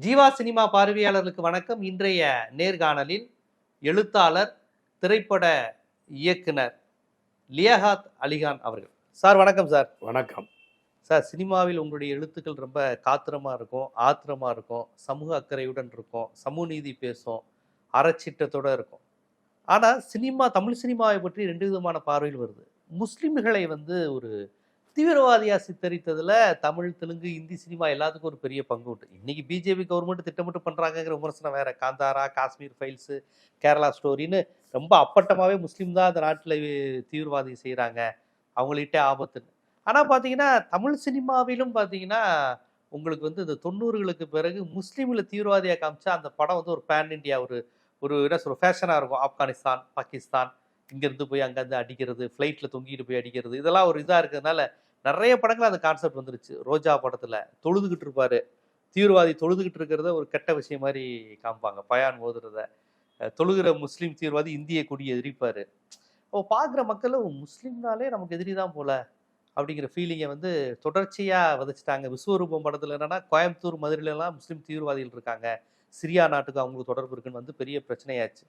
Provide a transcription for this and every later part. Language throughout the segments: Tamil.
ஜீவா சினிமா பார்வையாளர்களுக்கு வணக்கம். இன்றைய நேர்காணலில் எழுத்தாளர் திரைப்பட இயக்குனர் லியாகாத் அலிகான் அவர்கள். சார் வணக்கம் சார். வணக்கம். சார் சினிமாவில் உங்களுடைய எழுத்துக்கள் ரொம்ப காத்திரமா இருக்கும் ஆத்திரமா இருக்கும் சமூக அக்கறையுடன் இருக்கும் சமூக நீதி பேசும் அறச்சிட்டத்தோட இருக்கும். ஆனா சினிமா தமிழ் சினிமாவை பற்றி ரெண்டு விதமான பார்வையில் வருது. முஸ்லிம்களை வந்து ஒரு தீவிரவாதியாக சித்தரித்ததில் தமிழ் தெலுங்கு இந்தி சினிமா எல்லாத்துக்கும் ஒரு பெரிய பங்கு உண்டு. இன்றைக்கி பிஜேபி கவர்மெண்ட் திட்டமிட்டு பண்ணுறாங்கங்கிற விமர்சனம் வேறு. காந்தாரா காஷ்மீர் ஃபைல்ஸு கேரளா ஸ்டோரின்னு ரொம்ப அப்பட்டமாகவே முஸ்லீம் தான் அந்த நாட்டில் தீவிரவாதி செய்கிறாங்க அவங்கள்ட்டே ஆபத்துன்னு. ஆனால் பார்த்தீங்கன்னா தமிழ் சினிமாவிலும் பார்த்தீங்கன்னா உங்களுக்கு வந்து இந்த தொண்ணூறுகளுக்கு பிறகு முஸ்லீமில் தீவிரவாதியாக காமிச்சா அந்த படம் வந்து ஒரு பேன் இண்டியா ஒரு ஒரு என்ன சொல்ற ஃபேஷனாக இருக்கும். ஆப்கானிஸ்தான் பாகிஸ்தான் இங்கேருந்து போய் அங்கேருந்து அடிக்கிறது ஃப்ளைட்டில் தொங்கிட்டு போய் அடிக்கிறது இதெல்லாம் ஒரு இதாக இருக்கிறதுனால நிறைய படங்கள் அந்த கான்செப்ட் வந்துருச்சு. ரோஜா படத்தில் தொழுதுகிட்டு இருப்பாரு. தீவிரவாதி தொழுதுகிட்டு இருக்கிறத ஒரு கெட்ட விஷயம் மாதிரி காமிப்பாங்க. பயான் ஓதுறத தொழுகிற முஸ்லீம் தீவிரவாதி இந்திய கொடியை எதிரிப்பார். அப்போ பார்க்குற மக்கள் முஸ்லீம்னாலே நமக்கு எதிரி தான் போல அப்படிங்கிற ஃபீலிங்கை வந்து தொடர்ச்சியாக விதைச்சிட்டாங்க. விஸ்வரூபம் படத்தில் என்னென்னா கோயம்புத்தூர் மதுரையிலலாம் முஸ்லீம் தீவிரவாதிகள் இருக்காங்க. சிரியா நாட்டுக்கு அவங்களுக்கு தொடர்பு இருக்குன்னு வந்து பெரிய பிரச்சனையாச்சு.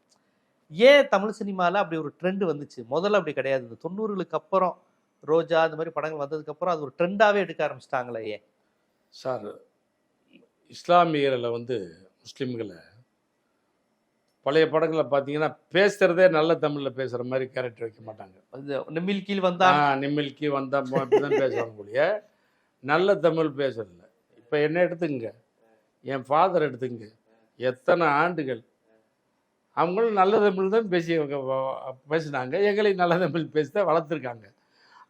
ஏன் தமிழ் சினிமாவில் அப்படி ஒரு ட்ரெண்டு வந்துச்சு? முதல்ல அப்படி கிடையாது. இந்த தொண்ணூறுகளுக்கு அப்புறம் ரோஜா இந்த மாதிரி படங்கள் வந்ததுக்கு அப்புறம் அது ஒரு ட்ரெண்டாகவே எடுக்க ஆரம்பிச்சிட்டாங்களே. ஏன் சார் இஸ்லாமியரில் வந்து முஸ்லீம்களை பழைய படங்களை பார்த்தீங்கன்னா பேசுகிறதே நல்ல தமிழில் பேசுகிற மாதிரி கேரக்டர் வைக்க மாட்டாங்க. நிம்மில் கீழ் வந்தா ஆ நிம்மில்கி வந்தா தான் பேசுவாங்க ஒழிய நல்ல தமிழ் பேசுறதில்ல. இப்போ என்ன எடுத்துங்க என் ஃபாதர் எடுத்துங்க எத்தனை ஆண்டுகள். அவங்களும் நல்ல தமிழ் தான் பேசி பேசினாங்க. எங்களையும் நல்ல தமிழ் பேசி தான் வளர்த்துருக்காங்க.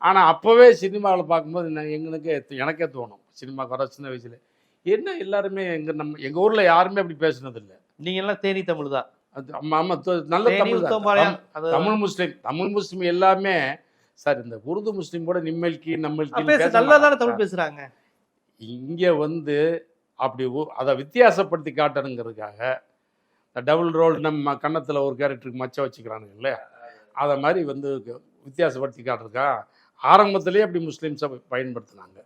ஆனால் அப்போவே சினிமாவில் பார்க்கும்போது எங்களுக்கே எனக்கே தோணும். சினிமா வர சின்ன வயசுல. என்ன எல்லாருமே எங்கள் நம்ம எங்கள் ஊரில் யாருமே அப்படி பேசுனதில்லை. நீங்க எல்லாம் தேனி தமிழ் தான். ஆமாம் நல்ல தமிழ் தான். தமிழ் முஸ்லீம் தமிழ் முஸ்லீம் எல்லாமே சார் இந்த உருது முஸ்லீம் கூட நிம்மல்கி நம்மளுக்கு பேச நல்லா தானே தமிழ் பேசுறாங்க? இங்கே வந்து அப்படி அதை வித்தியாசப்படுத்தி காட்டணுங்கிறதுக்காக டபுள் ரோல் நம்ம கன்னத்தில் ஒரு கேரக்டருக்கு மச்சம் வச்சுக்கிறானுங்க இல்லையா? அதை மாதிரி வந்து வித்தியாசப்படுத்தி காட்டுறதுக்கா ஆரம்பத்திலே அப்படி முஸ்லீம்ஸை பயன்படுத்தினாங்க.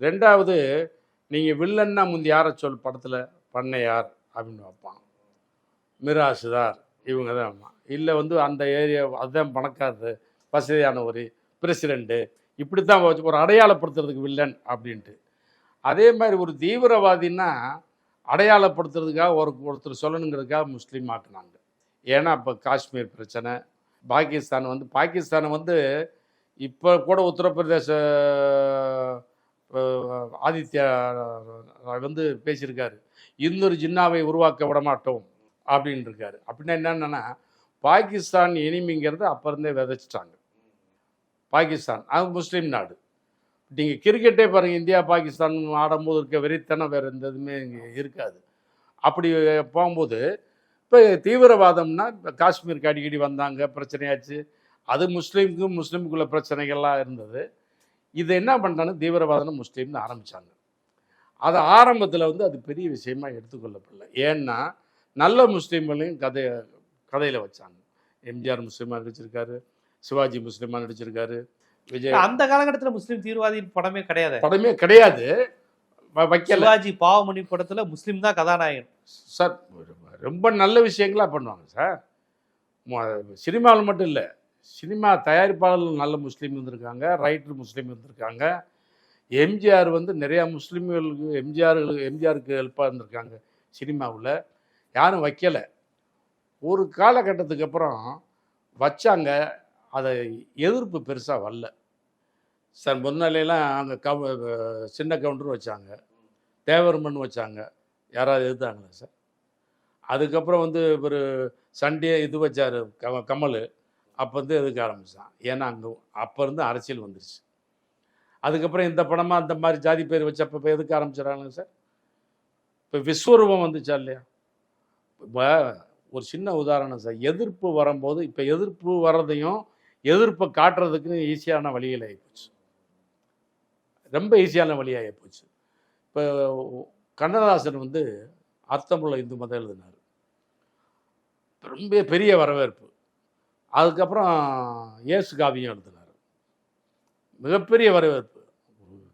ரெண்டாவது நீங்கள் வில்லன்னா முந்தி யாரை சொல் படத்தில்? பண்ணையார் அப்படின்னு வைப்பான். மிராசுதார் இவங்க தான் இல்லை வந்து அந்த ஏரியா அதுதான் பணக்காரரு வசதியானவர் பிரசிடெண்ட்டு இப்படி தான் ஒரு அடையாளப்படுத்துறதுக்கு வில்லன் அப்படின்ட்டு. அதே மாதிரி ஒரு தீவிரவாதின்னா அடையாளப்படுத்துறதுக்காக ஒரு ஒருத்தர் சொல்லணுங்கிறதுக்காக முஸ்லீம் ஆக்குனாங்க ஏன்னா இப்போ காஷ்மீர் பிரச்சனை பாகிஸ்தான் வந்து பாகிஸ்தானை வந்து இப்போ கூட உத்தரப்பிரதேச ஆதித்யா வந்து பேசியிருக்காரு. இன்னொரு ஜின்னாவை உருவாக்க விட மாட்டோம் அப்படின்னு இருக்காரு அப்படின்னா என்னென்னா பாகிஸ்தான் எனிமிங்கிறது அப்போ இருந்தே விதைச்சிட்டாங்க. பாகிஸ்தான் அது முஸ்லீம் நாடு. நீங்கள் கிரிக்கெட்டே பாருங்கள் இந்தியா பாகிஸ்தான் ஆடும்போது இருக்க வெறித்தனம் வேறு எந்த இதுவுமே இங்கே இருக்காது. அப்படி போகும்போது இப்போ தீவிரவாதம்னா இப்போ காஷ்மீருக்கு அடிக்கடி வந்தாங்க பிரச்சனையாச்சு. அது முஸ்லீமுக்கும் முஸ்லீமுக்குள்ள பிரச்சனைகள்லாம் இருந்தது. இது என்ன பண்ணிட்டாங்க தீவிரவாதம் முஸ்லீம்னு ஆரம்பித்தாங்க அது ஆரம்பத்தில் வந்து அது பெரிய விஷயமா எடுத்துக்கொள்ளப்படல. ஏன்னா நல்ல முஸ்லீம்களையும் கதை கதையில் வச்சாங்க. எம்ஜிஆர் முஸ்லீமாக நடிச்சிருக்காரு சிவாஜி முஸ்லீமாக நடிச்சிருக்காரு விஜய். அந்த காலகட்டத்துல முஸ்லீம் தீவிரவாதி படமே கிடையாது. படமே கிடையாது. வைக்கல. சிவாஜி பாவமணி படத்துல முஸ்லீம் தான் கதாநாயகன். சார் ரொம்ப நல்ல விஷயங்களா பண்ணுவாங்க சார். சினிமாவில் மட்டும் இல்லை. சினிமா தயாரிப்பாளர்கள் நல்ல முஸ்லீம் இருந்திருக்காங்க ரைட்டர் முஸ்லீம் இருந்திருக்காங்க. எம்ஜிஆர் வந்து நிறையா முஸ்லீம்களுக்கு எம்ஜிஆர்களுக்கு எம்ஜிஆருக்கு ஹெல்ப்பாக இருந்திருக்காங்க சினிமாவில். யாரும் வைக்கலை. ஒரு காலகட்டத்துக்கு அப்புறம் வச்சாங்க. அதை எதிர்ப்பு பெருசாக வரல. சார் முன்னாலையெல்லாம் அங்கே கவு சின்ன கவுண்டர் வச்சாங்க. தேவர்மன் வச்சாங்க. யாராவது எதிர்த்தாங்களா சார்? அதுக்கப்புறம் வந்து ஒரு சண்டே இது வச்சார் கமல். அப்போ வந்து எதுக்க ஆரம்பித்தான் ஏன்னா அங்கே அப்போ இருந்து அரசியல் வந்துருச்சு. அதுக்கப்புறம் இந்த படமாக அந்த மாதிரி ஜாதி பேர் வச்சு அப்போ இப்போ எதுக்க ஆரம்பிச்சிடறாங்க சார்? இப்போ விஸ்வரூபம் வந்துச்சா இல்லையா? இப்போ ஒரு சின்ன உதாரணம் சார். எதிர்ப்பு வரும்போது இப்போ எதிர்ப்பு வர்றதையும் எதிர்ப்பை காட்டுறதுக்குன்னு ஈஸியான வழிகள் ஆகிப்போச்சு ரொம்ப ஈஸியான வழியாகி போச்சு. இப்போ கண்ணதாசன் வந்து அர்த்தமுள்ள இந்து மதம் எழுதினார். ரொம்ப பெரிய வரவேற்பு. அதுக்கப்புறம் இயேசு காவியம் எழுதினார். மிகப்பெரிய வரவேற்பு.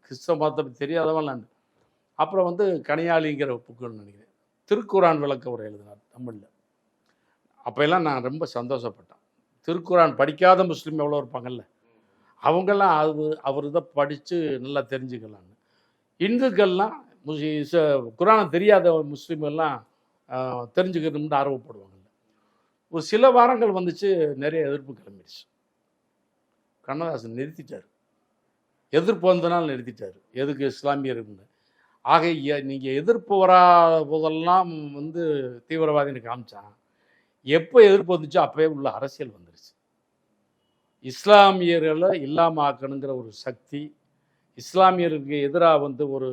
கிறிஸ்தவ மதத்தை பத்தி தெரியாதவன் அப்புறம் வந்து கனியாளிங்கிற புக்குன்னு நினைக்கிறேன். திருக்குரான் விளக்க உரை எழுதினார் தமிழில். அப்போல்லாம் நான் ரொம்ப சந்தோஷப்பட்டேன். திருக்குரான் படிக்காத முஸ்லீம் எவ்வளோ இருப்பாங்கல்ல? அவங்கெல்லாம் அது அவர் இதை படித்து நல்லா தெரிஞ்சுக்கலான்னு. இந்துக்கள்லாம் முஸ்லி- ச- குரானை தெரியாத முஸ்லீம் எல்லாம் தெரிஞ்சுக்கணும்னு ஆர்வப்படுவாங்க. ஒரு சில வாரங்கள் வந்துச்சு நிறைய எதிர்ப்பு கிளம்பிடுச்சு. கண்ணதாசன் நிறுத்திட்டார். எதிர்ப்பு வந்தனால் நிறுத்திட்டார். எதுக்கு இஸ்லாமியர்னு ஆக நீங்கள் எதிர்ப்பு வராத போதெல்லாம் வந்து தீவிரவாதின்னு காமிச்சான் எப்போ எதிர்ப்பு வந்துச்சோ அப்போயே உள்ள அரசியல் வந்துருச்சு. இஸ்லாமியர்களை இல்லாமல் ஆக்கணுங்கிற ஒரு சக்தி இஸ்லாமியருக்கு எதிராக வந்து ஒரு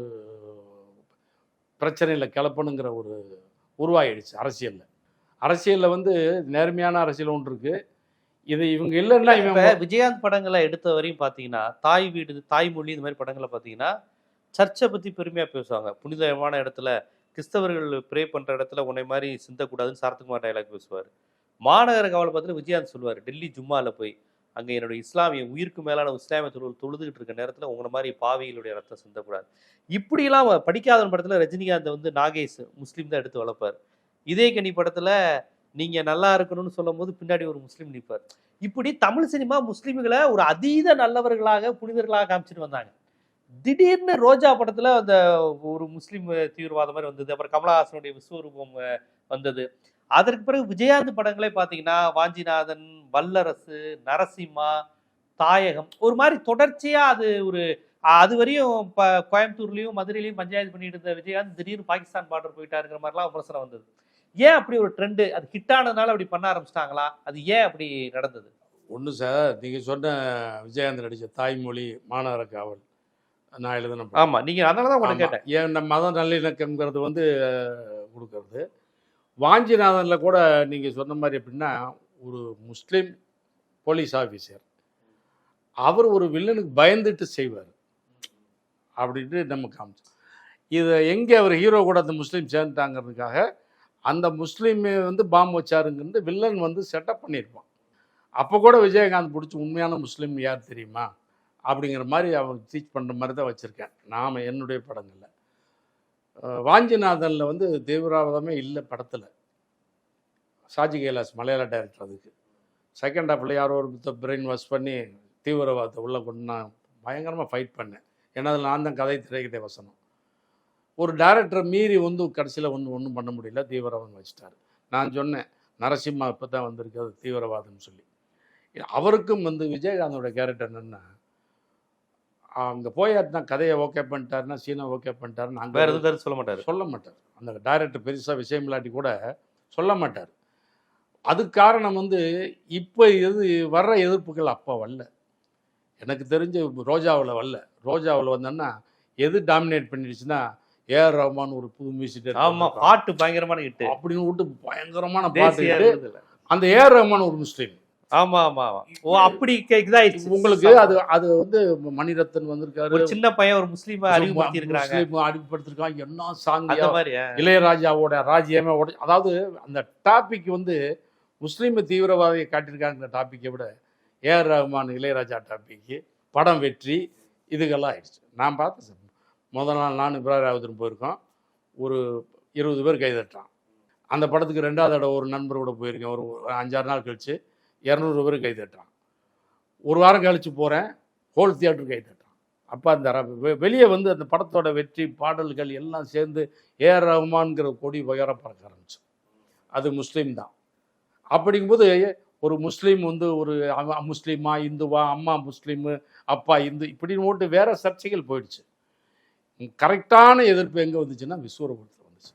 பிரச்சனையில் கிளப்பணுங்கிற ஒரு உருவாயிடுச்சு அரசியலில். அரசியலில் வந்து நேர்மையான அரசியல் ஒன்று இருக்கு. இது இவங்க இல்லைன்னா இவன் விஜயகாந்த் படங்களை எடுத்த வரையும் பாத்தீங்கன்னா தாய் வீடு தாய்மொழி இந்த மாதிரி படங்களை பாத்தீங்கன்னா சர்ச்சை பத்தி பெருமையா பேசுவாங்க. புனிதமான இடத்துல கிறிஸ்தவர்கள் ப்ரே பண்ற இடத்துல உன்னை மாதிரி சிந்தக்கூடாதுன்னு சரத்குமார் டைலாக் பேசுவார். மாநகர காவலை பார்த்துட்டு விஜயகாந்த் சொல்லுவார் டெல்லி ஜும்மால போய் அங்க என்னோட இஸ்லாமிய உயிருக்கு மேலான இஸ்லாமிய தொழில் தொழுதுகிட்டு இருக்க நேரத்துல உங்களை மாதிரி பாவிகளுடைய ரத்தம் சிந்தக்கூடாது. இப்படிலாம் படிக்காத படத்துல ரஜினிகாந்த் வந்து நாகேஷ் முஸ்லீம் தான் எடுத்து வளர்ப்பார். இதே கனி படத்துல நீங்க நல்லா இருக்கணும்னு சொல்லும் போது பின்னாடி ஒரு முஸ்லீம் நிற்பார் இப்படி தமிழ் சினிமா முஸ்லீம்களை ஒரு அதீத நல்லவர்களாக புனிதர்களாக காமிச்சிட்டு வந்தாங்க. திடீர்னு ரோஜா படத்துல அந்த ஒரு முஸ்லீம் தீவிரவாதம் மாதிரி வந்தது. அப்புறம் கமலஹாசனுடைய விஸ்வரூபம் வந்தது. அதற்கு பிறகு விஜயாந்த் படங்களே பார்த்தீங்கன்னா வாஞ்சிநாதன் வல்லரசு நரசிம்மா தாயகம் ஒரு மாதிரி தொடர்ச்சியா அது ஒரு அது வரையும் இப்போ கோயம்புத்தூர்லேயும் மதுரையிலையும் பஞ்சாயத்து பண்ணிட்டு இருந்த விஜயகாந்த் திடீர்னு பாகிஸ்தான் பார்டர் போயிட்டாருங்கிற மாதிரிலாம் விமர்சனம் வந்தது. ஏன் அப்படி ஒரு ட்ரெண்டு அது ஹிட் ஆனதுனால அப்படி பண்ண ஆரம்பிச்சிட்டாங்களா? அது ஏன் அப்படி நடந்தது? ஒன்று சார் நீங்கள் சொன்ன விஜயகாந்த் நடித்த தாய்மொழி மாநகர காவல் நான் எழுதின படம். ஆமா நீங்க அதனால தான் உங்களை. கேட்டேன். ஏன் நம்ம மத நல்லிணக்கங்கிறது வந்து கொடுக்கறது. வாஞ்சிநாதனில் கூட நீங்கள் சொன்ன மாதிரி எப்படின்னா ஒரு முஸ்லீம் போலீஸ் ஆஃபீஸர் அவர் ஒரு வில்லனுக்கு பயந்துட்டு செய்வார். அப்படின்ட்டு நம்ம காமிச்சோம். இதை எங்கே அவர் ஹீரோ கூட அந்த முஸ்லீம் சேர்ந்துட்டாங்கிறதுக்காக அந்த முஸ்லீம் வந்து பாம்பு வச்சாருங்கிறது வில்லன் வந்து செட்டப் பண்ணியிருப்பான். அப்போ கூட விஜயகாந்த் பிடிச்சி உண்மையான முஸ்லீம் யார் தெரியுமா? அப்படிங்கிற மாதிரி அவன் டீச் பண்ணுற மாதிரி தான் வச்சுருக்கேன். நாம் என்னுடைய படங்களில். வாஞ்சிநாதனில் வந்து தீவிரவாதமே இல்லை படத்தில். சாஜி கைலாஸ் மலையாள டைரக்டர் அதுக்கு. செகண்ட் ஹாஃபில் யாரோ ஒரு பிரெயின் வாஷ் பண்ணி தீவிரவாதத்தை உள்ளே கொண்டு நான் பயங்கரமாக ஃபைட் பண்ணேன். ஏன்னா அதில் நான் தான் கதை திரைக்கதை வசனம். ஒரு டைரக்டரை மீறி வந்து கடைசியில் வந்து ஒன்றும் பண்ண முடியல. தீவிரவாதம் வச்சுட்டாரு. நான் சொன்னேன் நரசிம்மா இப்போ தான் வந்திருக்கு அது தீவிரவாதம்னு சொல்லி. அவருக்கும் வந்து விஜயகாந்தோட கேரக்டர் என்னென்னா அங்கே போயாட்டினா கதையை ஓகே பண்ணிட்டாருன்னா சீனை ஓகே பண்ணிட்டாருன்னு வேற அங்கே எதுவும் கருத்து சொல்ல மாட்டாரு. சொல்ல மாட்டார். அந்த டைரக்டர் பெருசாக விஷயம் இல்லாட்டி கூட சொல்ல மாட்டார். அதுக்கு காரணம் வந்து இப்போ எது வர்ற எதிர்ப்புகள் அப்போ வரல. எனக்கு தெரிஞ்சு ரோஜாவில் வரல. ரோஜாவில் வந்தோன்னா எது டாமினேட் பண்ணிடுச்சுன்னா ஏஆர் ரஹ்மான் ஒரு புது மியூசிக் ஆமா பாட்டு பயங்கரமான ஹிட் அப்படின்னு விட்டு பயங்கரமான பாட்டு. அந்த ஏஆர் ரஹ்மான் ஒரு முஸ்லீம் ஆமா ஆமா ஓ அப்படி இதாயிடுச்சு. உங்களுக்கு அது அது வந்து மணிரத்னம் வந்திருக்காரு. ஒரு சின்ன பையன் ஒரு முஸ்லீமை அறிமுகப்படுத்தி இருக்காங்க முஸ்லீம் அறிமுகப்படுத்திருக்காங்க என்ன சாங் அந்த மாதிரி. இளையராஜாவோட ராஜ்யமே அதாவது அந்த டாபிக் வந்து முஸ்லீம் தீவிரவாதியை காட்டியிருக்காங்கிற டாப்பிக்கை விட ஏஆர் ரஹ்மான் இளையராஜா டாபிக்கு படம் வெற்றி இதுக்கெல்லாம் ஆயிடுச்சு. நான் பார்த்தேன் முதல் நாள் நான் இப்ராஹிம் ராவத்தன் போயிருக்கோம். ஒரு இருபது பேர் கைதட்டான் அந்த படத்துக்கு ரெண்டாவது தடவை ஒரு நண்பர் கூட போயிருக்கேன். ஒரு அஞ்சாறு நாள் கழிச்சு இரநூறு பேர் கைதட்டான் ஒரு வாரம் கழித்து போகிறேன் ஹோல் தியேட்டர் கைதட்டான் அப்போ அந்த வெ- வெளியே வந்து அந்த படத்தோட வெற்றி பாடல்கள் எல்லாம் சேர்ந்து ஏஆர் ரஹ்மான்ங்கிற கொடி உயர பறக்க ஆரம்பிச்சு அது முஸ்லீம் தான். அப்படிங்கும்போது ஒரு முஸ்லீம் வந்து ஒரு முஸ்லீமா இந்துவா அம்மா முஸ்லீமு அப்பா இந்து இப்படின்னு போட்டு வேற சர்ச்சைகள் போயிடுச்சு. கரெக்டான எதிர்ப்பு எங்கே வந்துச்சுன்னா விஸ்வரூபத்தில் வந்துச்சு.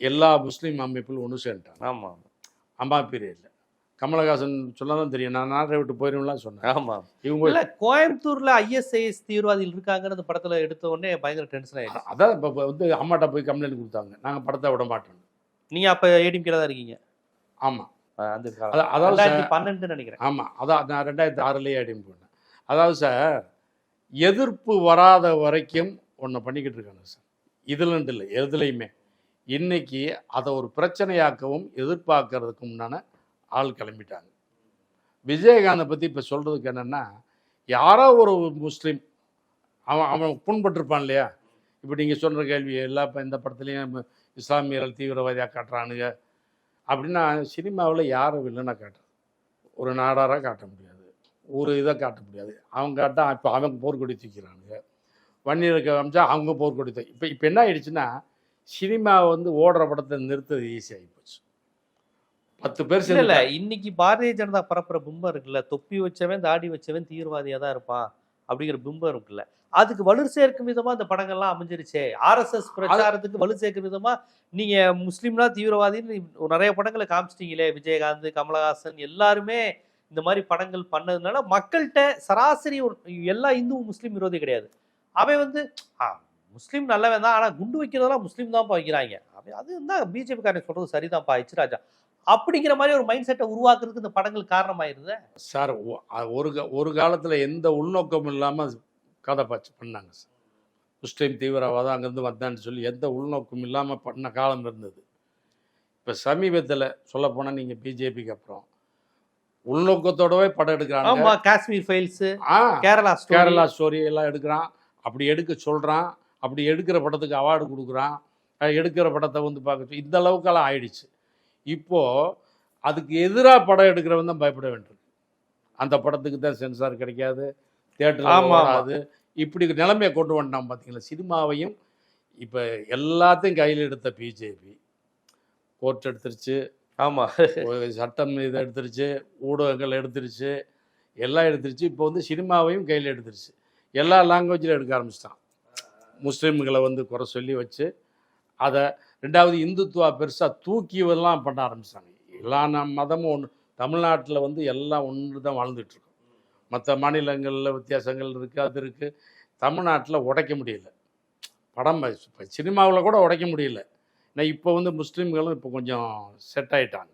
எல்லா முஸ்லீம் அமைப்பிலும் ஒன்று சேர்ந்துட்டாங்க. ஆமா. அம்மா பீரியடில் கமலஹாசன் சொன்னதான் தெரியும். நான் நாட்டை விட்டு போயிருவேன்லாம் சொன்னேன். ஆமா. இவங்க இல்ல கோயம்புத்தூர்ல ஐஎஸ்ஐஎஸ் தீவிரவாதிகள் இருக்காங்கன்னு படத்துல எடுத்த உடனே பயங்கர டென்ஷன் ஆயிடுச்சு. அதான் இப்போ வந்து அம்மாட்ட போய் கம்ப்ளைண்ட் கொடுத்தாங்க. நாங்கள் படத்தை விட மாட்டோம் நீங்க அப்ப ஏடிஎம்கே தான் இருக்கீங்க? ஆமாம் அந்த அதாவது பன்னெண்டு நினைக்கிறேன். ஆமாம் அதான் நான் ரெண்டாயிரத்தி ஆறுலேயே அடிமை பண்ணேன் அதாவது சார் எதிர்ப்பு வராத வரைக்கும் ஒன்று பண்ணிக்கிட்டு இருக்காங்க சார். இதுலன்ட்டு இல்லை எதுலையுமே. இன்னைக்கு அதை ஒரு பிரச்சனையாக்கவும் எதிர்பார்க்கறதுக்கு முன்னான ஆள் கிளம்பிட்டாங்க. விஜயகாந்தை பற்றி இப்போ சொல்கிறதுக்கு என்னென்னா யாரோ ஒரு முஸ்லீம் அவன் அவன் புண்பட்டிருப்பான் இல்லையா? இப்போ நீங்கள் சொல்கிற கேள்வி எல்லா இப்போ இந்த படத்துலையும் இஸ்லாமியர்கள் தீவிரவாதியாக காட்டுறானுங்க. அப்படின்னா சினிமாவில் யாரும் இல்லைன்னா காட்டுறது? ஒரு நாடாராக காட்ட முடியாது. ஒரு இதை காட்ட முடியாது. அவங்க காட்டால் இப்போ அவங்க போர்க்கொடி தூக்கிறானுங்க. வன்னியருக்கு காமிச்சா அவங்க போர்க்கொடி இப்போ இப்போ என்ன ஆயிடுச்சுன்னா சினிமா வந்து ஓடுற படத்தை நிறுத்தது ஈஸியாகி போச்சு. பத்து பேர் இல்ல இன்னைக்கு பாரதிய ஜனதா பரப்புற பிம்பம் இருக்குல்ல. தொப்பி வச்சவன் தாடி வச்சவன் தீவிரவாதியா தான் இருப்பான் அப்படிங்கிற பிம்பம் இருக்குல்ல. அதுக்கு வலு சேர்க்கும் விதமா இந்த படங்கள்லாம் அமைஞ்சிருச்சே. ஆர்எஸ்எஸ் பிரச்சாரத்துக்கு வலு சேர்க்கும் விதமா நீங்க முஸ்லீம்னா தீவிரவாதின்னு நிறைய படங்களை காமிச்சிட்டீங்களே. விஜயகாந்த் கமலஹாசன் எல்லாருமே இந்த மாதிரி படங்கள் பண்ணதுனால மக்கள்கிட்ட சராசரி எல்லா இந்துவும் முஸ்லீம் விரோதி கிடையாது. அவன் வந்து முஸ்லீம் நல்லவன் தான் ஆனா குண்டு வைக்கிறதெல்லாம் முஸ்லீம் தான் வைக்கிறாங்க. அவன் அது தான் பிஜேபி காரன் சொல்றது சரிதான்ப்பா ராஜா. அப்படிங்கிற மாதிரி ஒரு மைண்ட் செட்டை உருவாக்குறதுக்கு இந்த படங்கள் காரணமாயிருது சார் ஒரு ஒரு காலத்தில் எந்த உள்நோக்கமும் இல்லாமல் கதை பாச்சு பண்ணாங்க சார். முஸ்லீம் தீவிரவாதம் அங்கேருந்து வந்தான்னு சொல்லி எந்த உள்நோக்கமும் இல்லாமல் பண்ண காலம் இருந்தது. இப்போ சமீபத்தில் சொல்லப்போனால் நீங்கள் பிஜேபிக்கு அப்புறம் உள்நோக்கத்தோடவே படம் எடுக்கிறாங்க. காஷ்மீர் ஃபைல்ஸ் கேரளா. கேரளா ஸ்டோரி எல்லாம் எடுக்கிறான். அப்படி எடுக்க சொல்கிறான் அப்படி எடுக்கிற படத்துக்கு அவார்டு கொடுக்குறான் எடுக்கிற படத்தை வந்து பார்க்க இந்த அளவுக்கெல்லாம் ஆயிடுச்சு. இப்போது அதுக்கு எதிராக படம் எடுக்கிறவன் தான் பயப்பட வேண்டியிருக்கு அந்த படத்துக்கு தான் சென்சார் கிடைக்காது தேட்டரில். வராது. இப்படி நிலைமையை கொண்டு வந்துட்டான் பார்த்தீங்களா சினிமாவையும் இப்போ எல்லாத்தையும் கையில் எடுத்த பிஜேபி கோர்ட் எடுத்துருச்சு. ஆமா. ஒரு சட்டம் இதை எடுத்துருச்சு ஊடகங்கள் எடுத்துருச்சு எல்லாம் எடுத்துருச்சு. இப்போ வந்து சினிமாவையும் கையில் எடுத்துருச்சு. எல்லா லாங்குவேஜில் எடுக்க ஆரம்பிச்சிட்டான். முஸ்லீம்களை வந்து குறை சொல்லி வச்சு அதை ரெண்டாவது இந்துத்துவா பெருசாக தூக்கி இதெல்லாம் பண்ண ஆரம்பித்தாங்க எல்லா நம் மதமும் ஒன்று தமிழ்நாட்டில் வந்து எல்லாம் ஒன்று தான் வாழ்ந்துட்டுருக்கோம் மற்ற மாநிலங்களில் வித்தியாசங்கள் இருக்குது அது இருக்குது தமிழ்நாட்டில் உடைக்க முடியல. படம் இப்போ சினிமாவில் கூட உடைக்க முடியல. ஏன்னா இப்போ வந்து முஸ்லீம்களும் இப்போ கொஞ்சம் செட் ஆகிட்டாங்க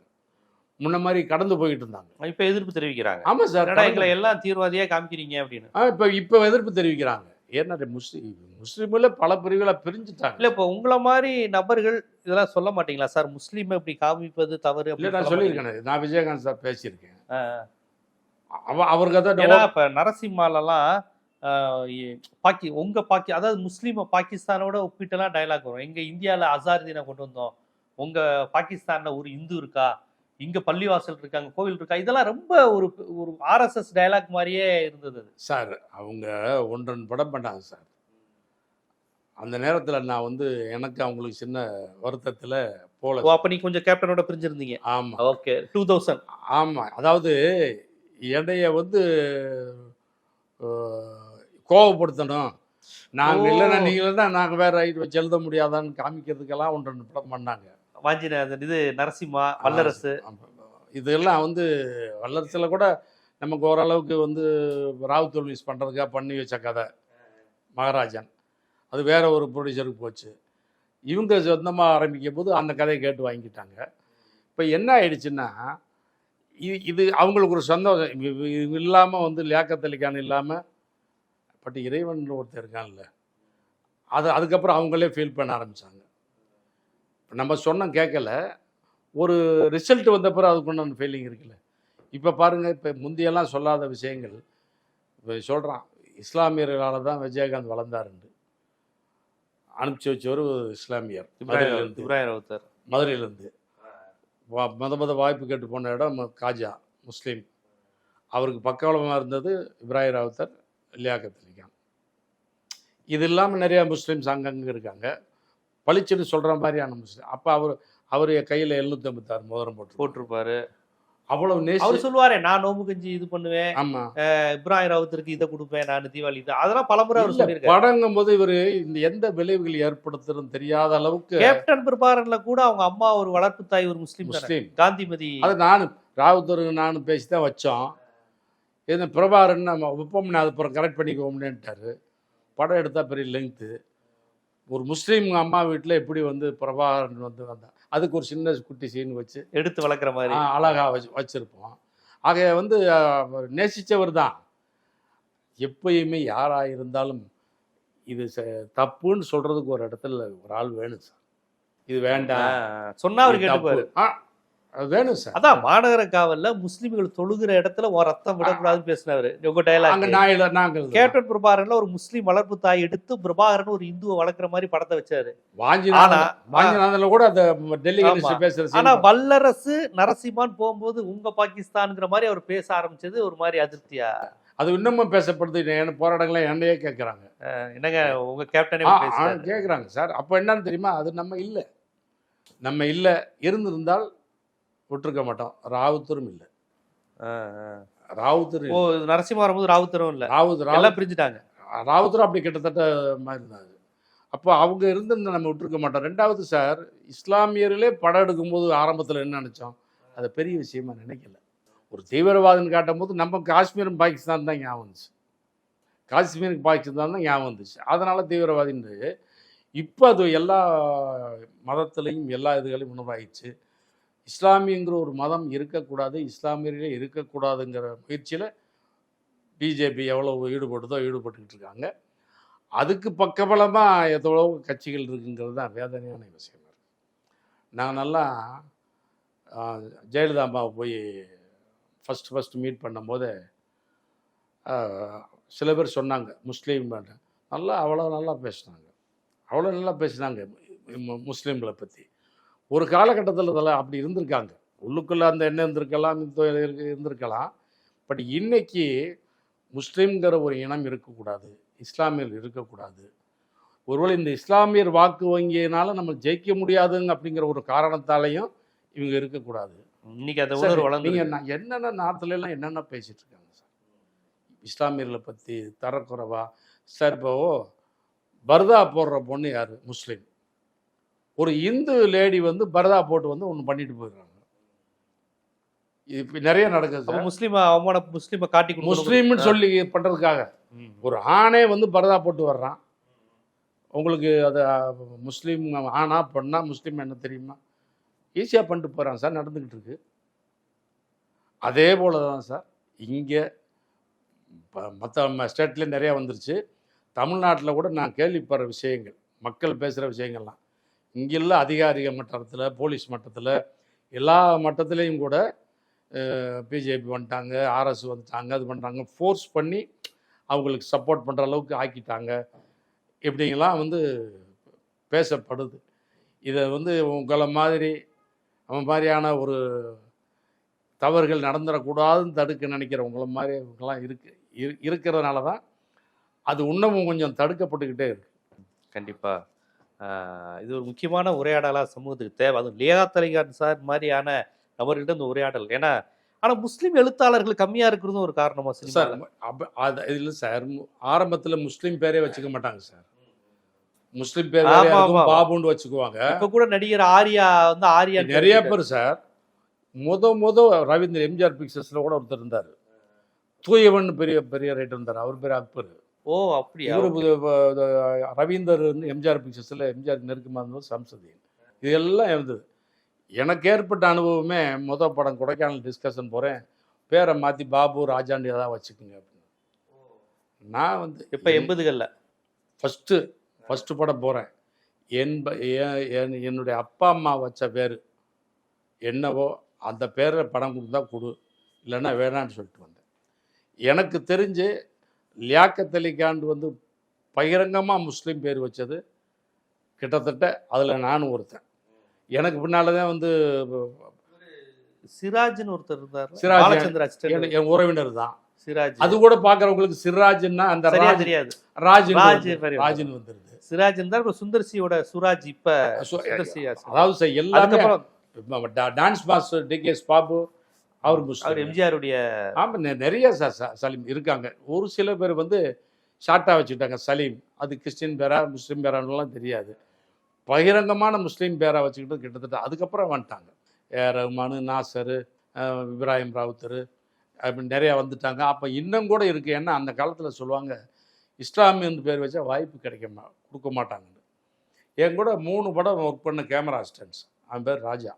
முன்ன மாதிரி கடந்து போயிட்டு இருந்தாங்க. இப்ப எதிர்ப்பு தெரிவிக்கிறாங்க. ஆமாம் சார் எங்களை எல்லாம் தீவிரவாதியா காமிக்கிறீங்க அப்படின்னு. ஆ இப்போ இப்போ எதிர்ப்பு தெரிவிக்கிறாங்க. ஏன்னா முஸ்லீம் முஸ்லீமில் பல பிரிவுகளை பிரிஞ்சுட்டாங்க. இல்ல இப்போ உங்களை மாதிரி நபர்கள் இதெல்லாம் சொல்ல மாட்டீங்களா சார்? முஸ்லீம் இப்படி காமிப்பது தவறு இல்லை நான் சொல்ல சொல்லியிருக்கேன். நான் விஜயகாந்த் சார் பேசியிருக்கேன்? அவ அவருக்கு ஏன்னா அதான் இப்ப இ- பாக்கி உங்க பாக்கி அதாவது முஸ்லீம பாகிஸ்தானோட ஒப்பிட்டுலாம் டயலாக் வரும். எங்க இந்தியால அசாருதீனை கொண்டு வந்தோம். உங்க பாகிஸ்தான்ல ஒரு இந்து இருக்கா? இங்க பள்ளிவாசல் இருக்காங்க கோவில் இருக்கா இதெல்லாம் ரொம்ப ஒரு ஒரு ஆர்எஸ்எஸ் டயலாக் மாதிரியே இருந்தது சார் அவங்க ஒன்றன் படம் பண்ணாங்க சார். அந்த நேரத்தில் நான் வந்து எனக்கு அவங்களுக்கு சின்ன வருத்தத்தில் போல அப்ப நீ கொஞ்சம் கேப்டனோட பிரிஞ்சிருந்தீங்க. ஆமாம் ஓகே டூ தௌசண்ட் ஆமாம் அதாவது என்னைய வந்து கோவப்படுத்தணும். நாங்கள். இல்லைன்னா நீங்கள் இல்லைன்னா நாங்கள் வேற ரைட் வச்சு எழுத முடியாதான்னு காமிக்கிறதுக்கெல்லாம் ஒன்று ரெண்டு படம் பண்ணாங்க. வாஞ்சின அந்த இது நரசிம்மா வல்லரசு. இதெல்லாம் வந்து வல்லரசில் கூட நமக்கு ஓரளவுக்கு வந்து ராவ் தொல்விஸ் பண்ணுறதுக்காக பண்ணி வச்ச கதை. மகாராஜன். அது வேற ஒரு ப்ரொடியூசருக்கு போச்சு. இவங்க சொந்தமாக ஆரம்பிக்கும் போது அந்த கதையை கேட்டு வாங்கிட்டாங்க. இப்போ என்ன ஆயிடுச்சுன்னா இது இது அவங்களுக்கு ஒரு சந்தோஷம். இது இல்லாமல் வந்து லியாக்கத்தலிக்கான இல்லாமல் பட் இறைவன் ஒருத்தர் இருக்கான்ல. அது அதுக்கப்புறம் அவங்களே ஃபீல் பண்ண ஆரம்பித்தாங்க நம்ம சொன்னோம் கேட்கல. ஒரு ரிசல்ட் வந்த பிறகு அதுக்குண்டான ஃபீலிங் இருக்குல்ல. இப்போ பாருங்கள் இப்போ முந்தியெல்லாம் சொல்லாத விஷயங்கள். இப்போ சொல்கிறான் இஸ்லாமியர்களால் தான் விஜயகாந்த் வளர்ந்தாருண்டு அனுப்பிச்சி வச்சவர் இஸ்லாமியர் இப்ராஹிம் ரவுத்தர். மதுரையிலேருந்து. முத முத வாய்ப்பு கேட்டு போன இடம் காஜா முஸ்லீம். அவருக்கு பக்கபலமாக இருந்தது இப்ராஹிம் ராவுத்தர் லியாக்கத் அலி கான் இது இல்லாமல் நிறையா முஸ்லீம்ஸ் அங்கங்கே இருக்காங்க. பளிச்சுன்னு சொல்கிற மாதிரியான முஸ்லீம் அப்போ அவர் அவர் கையில் எழுநூற்றம்பத்தாறு மோதிரம் போட்டு போட்டிருப்பாரு. அவ்வளவு அவர் சொல்லுவாரே நான் நோம்பு கஞ்சி இது பண்ணுவேன். ஆமாம் இப்ராஹிம் ராவுத்தருக்கு இதை கொடுப்பேன் நான் தீபாவளி இது. அதெல்லாம் பலமுறை அவர் சொல்லியிருக்காரு. படங்கும் போது இவர் இந்த எந்த விளைவுகள் ஏற்படுத்துறதுன்னு தெரியாத அளவுக்கு கேப்டன் பிரபாரன்ல கூட அவங்க அம்மா ஒரு வளர்ப்பு தாய் ஒரு முஸ்லீம் முஸ்லீம். காந்திமதி அது நானும் ராவுத்தர் நானும் பேசி தான் வச்சோம். இது பிரபாரன் நம்ம விப்போம்னு அது அப்புறம் கரெக்ட் பண்ணிக்குவோம்னுட்டாரு படம் எடுத்தால் பெரிய லெங்க்த்து ஒரு முஸ்லீம் அம்மா வீட்டில் எப்படி வந்து பிரபாகரன் வந்து வந்தா? அதுக்கு ஒரு சின்ன குட்டி சீன் வச்சு எடுத்து வளர்க்குற மாதிரி. ஆ, அழகா வச்சு வச்சுருப்போம். ஆக வந்து நேசித்தவர் தான். எப்பயுமே யாராக இருந்தாலும் இது தப்புன்னு சொல்கிறதுக்கு ஒரு இடத்துல ஒரு ஆள் வேணும் சார். இது வேண்டாம். சொன்னா அவர். கேட்டுப்பாரு. வேணும் சார். அதான் மாநகர காவல்ல முஸ்லிம்கள் தொழுகிற இடத்துல ஒரு ரத்தம் விடக்கூடாதுன்னு பேசினவர். உங்க டைலாக் நாங்கள் கேப்டன் பிரபாகரன்ல ஒரு முஸ்லீம் வளர்ப்பு தாய் எடுத்து பிரபாகரன் ஒரு இந்துவை வளர்க்குற மாதிரி படத்தை வச்சாரு. வாஞ்சிநாதன்ல கூட அந்த டெல்லி ஆமா. கணேஷ் பேசுற ஆனா வல்லரசு நரசிம்மான் போகும்போது உங்க பாகிஸ்தான்ங்கிற மாதிரி அவர் பேச ஆரம்பிச்சது ஒரு மாதிரி அதிருப்தியா? அது இன்னமும் பேசப்படுது. என்ன போராட்டங்களை என்னையே கேட்குறாங்க என்னங்க உங்க கேப்டனே கேட்குறாங்க சார். அப்போ என்னன்னு தெரியுமா? அது நம்ம இல்லை. நம்ம இல்லை. இருந்திருந்தால் விட்டுருக்க மாட்டோம் ராவுத்தரும் இல்லை. ராவுத்தர் ஓ நரசிம்மா வரும்போது ராவுத்தரும் இல்ல. ராவுத் ராவுத் எல்லாம் பிரிஞ்சுட்டாங்க. ராவுத்தரும் அப்படி கிட்டத்தட்ட மாதிரி இருந்தாங்க அப்போ அவங்க இருந்திருந்தா நம்ம விட்டுருக்க மாட்டோம். ரெண்டாவது சார் இஸ்லாமியர்களே படம் எடுக்கும்போது ஆரம்பத்தில் என்ன நினச்சோம்? அதை பெரிய விஷயமா நினைக்கல. ஒரு தீவிரவாதம் காட்டும் போது நம்ம காஷ்மீரும் பாகிஸ்தான் தான் ஞாபகம் வந்துச்சு. காஷ்மீருக்கு பாகிஸ்தான் தான் ஞாபகம் வந்துச்சு. அதனால் தீவிரவாதின்னு இப்போ அது எல்லா மதத்துலேயும் எல்லா இதுகளையும் உணவாயிடுச்சு இஸ்லாமியங்கிற ஒரு மதம் இருக்கக்கூடாது இஸ்லாமியர்களே இருக்கக்கூடாதுங்கிற முயற்சியில் பிஜேபி எவ்வளோ ஈடுபடுதோ ஈடுபட்டுக்கிட்டு இருக்காங்க. அதுக்கு பக்கபலமாக எவ்வளோ கட்சிகள் இருக்குங்கிறது தான் வேதனையான விஷயம். நான் நல்லா ஜெயலலிதா அம்மாவை போய் ஃபஸ்ட்டு ஃபஸ்ட்டு மீட் பண்ணும்போது சில பேர் சொன்னாங்க முஸ்லீம் நல்லா அவ்வளோ நல்லா பேசினாங்க. அவ்வளோ நல்லா பேசினாங்க முஸ்லீம்களை பற்றி ஒரு காலகட்டத்தில் இதெல்லாம் அப்படி இருந்திருக்காங்க. உள்ளுக்குள்ளே அந்த எண்ணம் இருந்திருக்கலாம் இருந்திருக்கலாம். பட் இன்னைக்கு முஸ்லீம்ங்கிற ஒரு இனம் இருக்கக்கூடாது. இஸ்லாமியர் இருக்கக்கூடாது. ஒருவேளை இந்த இஸ்லாமியர் வாக்கு வங்கியினால நம்ம ஜெயிக்க முடியாதுங்க அப்படிங்கிற ஒரு காரணத்தாலையும் இவங்க இருக்கக்கூடாது. இன்னைக்கு சார், உணர்வு வளர்ந்து என்னென்ன நாட்டுல எல்லாம் என்னென்ன பேசிட்டு இருக்காங்க சார்? இஸ்லாமியர்களை பத்தி தரக்குறைவா? சார் இப்போ பர்தா போடுற பொண்ணு யாரு? முஸ்லீம். ஒரு இந்து லேடி வந்து பர்தா போட்டு வந்து ஒன்று பண்ணிட்டு போயிடுறாங்க. இது இப்ப நிறைய நடக்குது முஸ்லீம் அவமான முஸ்லீமை காட்டி. முஸ்லீம்னு சொல்லி பண்றதுக்காக. ம். ஒரு ஆணே வந்து பரதா போட்டு வர்றான். உங்களுக்கு அது முஸ்லீம் ஆணா பெண்ணா முஸ்லீம் என்ன தெரியுமா? ஈஸியாக பண்ணிட்டு போகிறான் சார் நடந்துக்கிட்டு இருக்கு. அதே போல தான் சார் இங்கே மற்ற ஸ்டேட்லேயும் நிறையா வந்துருச்சு. தமிழ்நாட்டில் கூட நான் கேள்விப்படுற விஷயங்கள் மக்கள் பேசுகிற விஷயங்கள்லாம். இங்குள்ள அதிகாரிக மட்டத்தில் போலீஸ் மட்டத்தில் எல்லா மட்டத்திலையும் கூட பிஜேபி வந்துட்டாங்க ஆர்எஸ் வந்துட்டாங்க அது பண்ணுறாங்க ஃபோர்ஸ் பண்ணி அவங்களுக்கு சப்போர்ட் பண்ணுற அளவுக்கு ஆக்கிட்டாங்க. இப்படிங்கெல்லாம் வந்து பேசப்படுது. இதை வந்து உங்களை மாதிரி அவன் மாதிரியான ஒரு தவறுகள் நடந்துடக்கூடாதுன்னு தடுக்க நினைக்கிறவங்கள மாதிரி இவங்கெல்லாம் இருக்கு. இரு- இருக்கிறதுனால தான் அது இன்னமும் கொஞ்சம் தடுக்கப்பட்டுக்கிட்டே இருக்கு. கண்டிப்பாக இது ஒரு முக்கியமான உரையாடலா சமூகத்துக்கு தேவை. அதுவும் லியாகத் அலிகான் சார் மாதிரியான நபர்கிட்ட இந்த உரையாடல். ஏன்னா ஆனா முஸ்லீம் எழுத்தாளர்கள் கம்மியா இருக்கிறதும் ஒரு காரணமா சார் அது இதில் சார் ஆரம்பத்தில் முஸ்லீம் பேரே வச்சுக்க மாட்டாங்க சார். முஸ்லீம் பேர். பாபுன்னு வச்சுக்குவாங்க. இப்ப கூட நடிகர் ஆர்யா வந்து ஆர்யா நிறைய பேர் சார். முத முத ரவீந்திர எம்ஜிஆர் பிக்சர்ஸ்ல கூட ஒருத்தர் இருந்தார். தூயவன் பெரிய பெரிய ரைட்டர் இருந்தார். அவர் பேர் அக்பர். ஓ அப்படியா? ரவீந்தர் வந்து எம்ஜிஆர் பிக்சர்ஸில் எம்ஜிஆர் நெருக்கமாக இருந்தது சம்சதியன் இதெல்லாம் இருந்தது. எனக்கு ஏற்பட்ட அனுபவமே முத படம் கொடைக்கானல் டிஸ்கஷன் போகிறேன் பேரை மாற்றி பாபு ராஜாண்டி ஏதாவது வச்சுக்கோங்க அப்படின்னு. நான் வந்து இப்ப எண்பதுகள்ல. ஃபஸ்ட்டு ஃபஸ்ட்டு படம் போகிறேன் என் ப- என்- என்- என்னுடைய அப்பா அம்மா வச்ச பேர் என்னவோ அந்த பேரில் படம் கொடுத்தா கொடு இல்லைன்னா வேணான்னு சொல்லிட்டு வந்தேன். எனக்கு தெரிஞ்சு லியாக்கத் அலி கான் வந்து பகிரங்கமாக முஸ்லீம் பேர் வச்சது. கிட்டத்தட்ட அதில் நானும் ஒருத்தன். எனக்கு பின்னால் தான் வந்து சிராஜ்னு ஒருத்தர் இருந்தார். சிராஜ் என் உறவினர் தான். சிராஜ். அது கூட பார்க்குறவங்களுக்கு சிராஜ்னா அந்த ராஜ் தெரியாது. ராஜ் ராஜ் ராஜின்னு வந்துருது. சிராஜ் இருந்தார் அப்புறம் சுந்தர்சியோட சுராஜ் இப்ப சுந்தர்சி அதாவது எல்லாமே டான்ஸ் மாஸ்டர் டிகேஎஸ் பாபு அவர் அவர் முஸ்லீம் எம்ஜிஆர் உடைய ஆமாம் நிறைய ச- சலீம் இருக்காங்க. ஒரு சில பேர் வந்து ஷார்ட்டாக வச்சுக்கிட்டாங்க சலீம். அது கிறிஸ்டின் பேரா முஸ்லீம் பேரான்னுலாம் தெரியாது. பகிரங்கமான முஸ்லீம் பேரா வச்சுக்கிட்டு கிட்டத்தட்ட அதுக்கப்புறம் வந்துட்டாங்க. ஏ ரஹ்மானு நாசரு இப்ராஹிம் ராவுத்தர் அப்படி நிறையா வந்துட்டாங்க. அப்போ இன்னும் கூட இருக்குது ஏன்னா அந்த காலத்தில் சொல்லுவாங்க இஸ்லாமியன் பேர் வச்சா வாய்ப்பு கிடைக்க மா கொடுக்க மாட்டாங்கன்னு. என் கூட மூணு படம் ஒர்க் பண்ண கேமரா அசிஸ்டன்ஸ் அவன் பேர் ராஜா.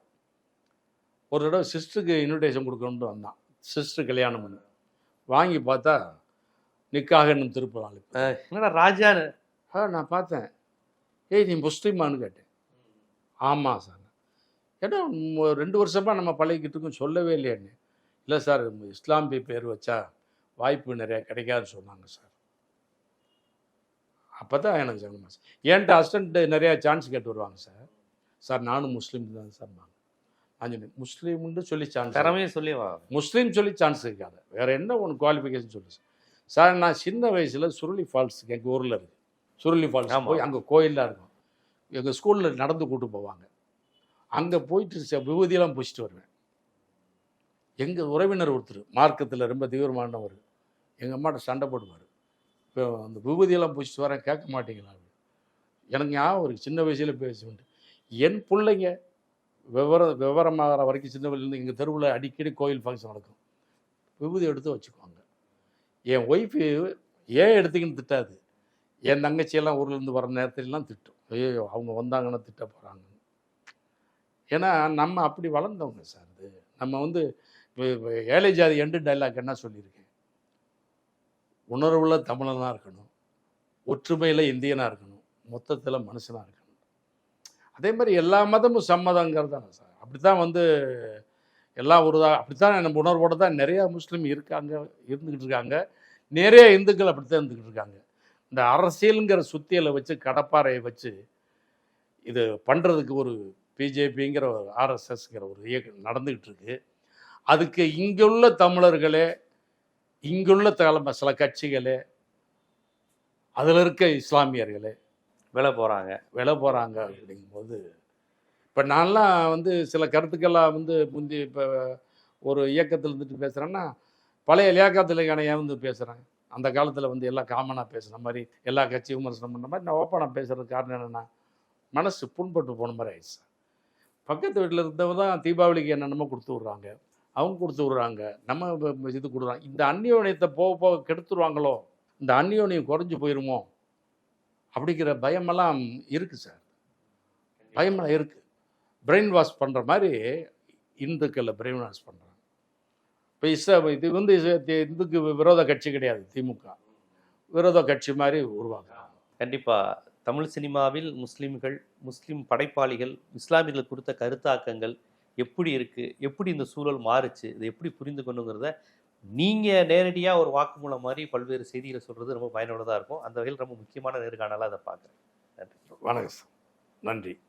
ஒரு தடவை சிஸ்டருக்கு இன்விடேஷன் கொடுக்கணும்னு வந்தான். சிஸ்டர் கல்யாணம் பண்ணு. வாங்கி பார்த்தா நிக்காக இன்னும் திருப்பலாம் என்னடா ராஜான்னு ஆ நான் பார்த்தேன். ஏய் நீ முஸ்லீமான்னு கேட்டேன். ஆமாம் சார். ஏன்னா ரெண்டு வருஷமாக நம்ம பழகிக்கிட்டு இருக்கோம் சொல்லவே இல்லையான்னு. இல்லை சார் இஸ்லாமிய பேர் வச்சா வாய்ப்பு நிறையா கிடைக்காதுன்னு சொன்னாங்க சார். அப்போ தான் எனக்கு சங்கமா சார் என்கிட்ட அசிஸ்டண்ட் நிறையா சான்ஸ் கேட்டு வருவாங்க சார்? சார் நானும் முஸ்லீம் தான் சார் நான் சொன்னேன் முஸ்லீம்னு சொல்லி சான்ஸ் திறமையை சொல்லி வா. முஸ்லீம் சொல்லி சான்ஸ் இருக்காது. வேற என்ன ஒன்று குவாலிஃபிகேஷன் சொல்லு? சார். நான் சின்ன வயசில் சுருளி ஃபால்ஸ் எங்கள் ஊரில் இருக்குது சுருளி ஃபால்ஸ். போய் அங்கே கோயிலாக இருக்கும். எங்கள் ஸ்கூலில் நடந்து கூட்டு போவாங்க. அங்கே போயிட்டு ச- விபூதியெல்லாம் பூசிட்டு வருவேன். எங்கள் உறவினர் ஒருத்தர் மார்க்கத்தில் ரொம்ப தீவிரமானவர். எங்கள் அம்மாட்ட சண்டை போடுவார். இப்போ அந்த விபூதியெல்லாம் பூசிட்டு வரேன் கேட்க மாட்டீங்களா? எனக்கு ஞாபகம் இருக்கு. சின்ன வயசில் பேசுவேன் என் பிள்ளைங்க விவரம் விவரமாகிற வரைக்கும் சின்னவிலேருந்து எங்கள் தெருவில் அடிக்கடி கோயில் ஃபங்க்ஷன் நடக்கும். விபூதி எடுத்து வச்சுக்குவாங்க. என் ஒய்ஃபு ஏன் எடுத்துக்கின்னு திட்டாது. என் தங்கச்சியெல்லாம் ஊர்லேருந்து வர நேரத்துலலாம் திட்டும். ஐயோ அவங்க வந்தாங்கன்னா திட்ட போகிறாங்க ஏன்னா நம்ம அப்படி வளர்ந்தவங்க சார் இது நம்ம வந்து ஏழை ஜாதி எண்டு டைலாக் என்ன சொல்லியிருக்கேன்? உணர்வுள்ள தமிழனாக இருக்கணும். ஒற்றுமையில் இந்தியனாக இருக்கணும். மொத்தத்தில் மனுஷனாக இருக்கணும். அதே மாதிரி எல்லா மதமும் சம்மதங்கிறது தானே சார். அப்படி தான் வந்து எல்லா ஒரு அப்படி தான் நம்ம உணர்வோடு தான் நிறையா முஸ்லீம் இருக்காங்க இருந்துக்கிட்டு இருக்காங்க. நிறைய இந்துக்கள் அப்படி தான் இருந்துக்கிட்டு இருக்காங்க. இந்த அரசியலுங்கிற சுத்தியலை வச்சு கடப்பாறையை வச்சு இது பண்ணுறதுக்கு ஒரு பிஜேபிங்கிற ஒரு ஆர்எஸ்எஸ்ங்கிற ஒரு இயக்கம் நடந்துக்கிட்டு இருக்கு. அதுக்கு இங்குள்ள தமிழர்களே இங்குள்ள தலைமை சில கட்சிகளே அதில் இருக்க இஸ்லாமியர்களே விலை போகிறாங்க விலை போகிறாங்க அப்படிங்கும்போது இப்போ நான்லாம் வந்து சில கருத்துக்கள்லாம் வந்து முந்தி இப்போ ஒரு இயக்கத்தில் இருந்துட்டு பேசுகிறேன்னா பழைய லியாக்கத்தில் ஏன் வந்து பேசுகிறேன் அந்த காலத்தில் வந்து எல்லாம் காமனாக பேசுகிற மாதிரி எல்லா கட்சி விமர்சனம் பண்ண மாதிரி நான் ஓப்பனாக பேசுகிறதுக்கு காரணம் என்னென்னா மனசு புண்பட்டு போன மாதிரி ஆயிடுச்சு. பக்கத்து வீட்டில் இருந்தவங்க தான் தீபாவளிக்கு என்னென்னமோ கொடுத்து விட்றாங்க. அவங்க கொடுத்து விட்றாங்க. நம்ம இது கொடுக்குறாங்க. இந்த அந்நியோனியத்தை போக போக கெடுத்துருவாங்களோ? இந்த அந்நியோனியம் குறைஞ்சி போயிருமோ? அப்படிங்கிற பயமெல்லாம் இருக்குது சார். பயமெல்லாம் இருக்குது பிரெயின் வாஷ் பண்ணுற மாதிரி இந்துக்களை பிரெயின் வாஷ் பண்ணுறாங்க இப்போ இது வந்து இந்துக்கு விரோத கட்சி கிடையாது திமுக. விரோத கட்சி மாதிரி உருவாக்குறாங்க. கண்டிப்பாக தமிழ் சினிமாவில் முஸ்லீம்கள் முஸ்லீம் படைப்பாளிகள் இஸ்லாமியர்கள் கொடுத்த கருத்தாக்கங்கள் எப்படி இருக்குது எப்படி இந்த சூழல் மாறுச்சு இதை எப்படி புரிந்து கொண்டுங்கிறத நீங்கள் நேரடியாக ஒரு வாக்குமூலம் மாதிரி பல்வேறு செய்திகளை சொல்கிறது ரொம்ப பயனுள்ளதாக இருக்கும். அந்த வகையில் ரொம்ப முக்கியமான நேர்காணலாக அதை பார்க்குறேன். வணக்கம் சார். நன்றி.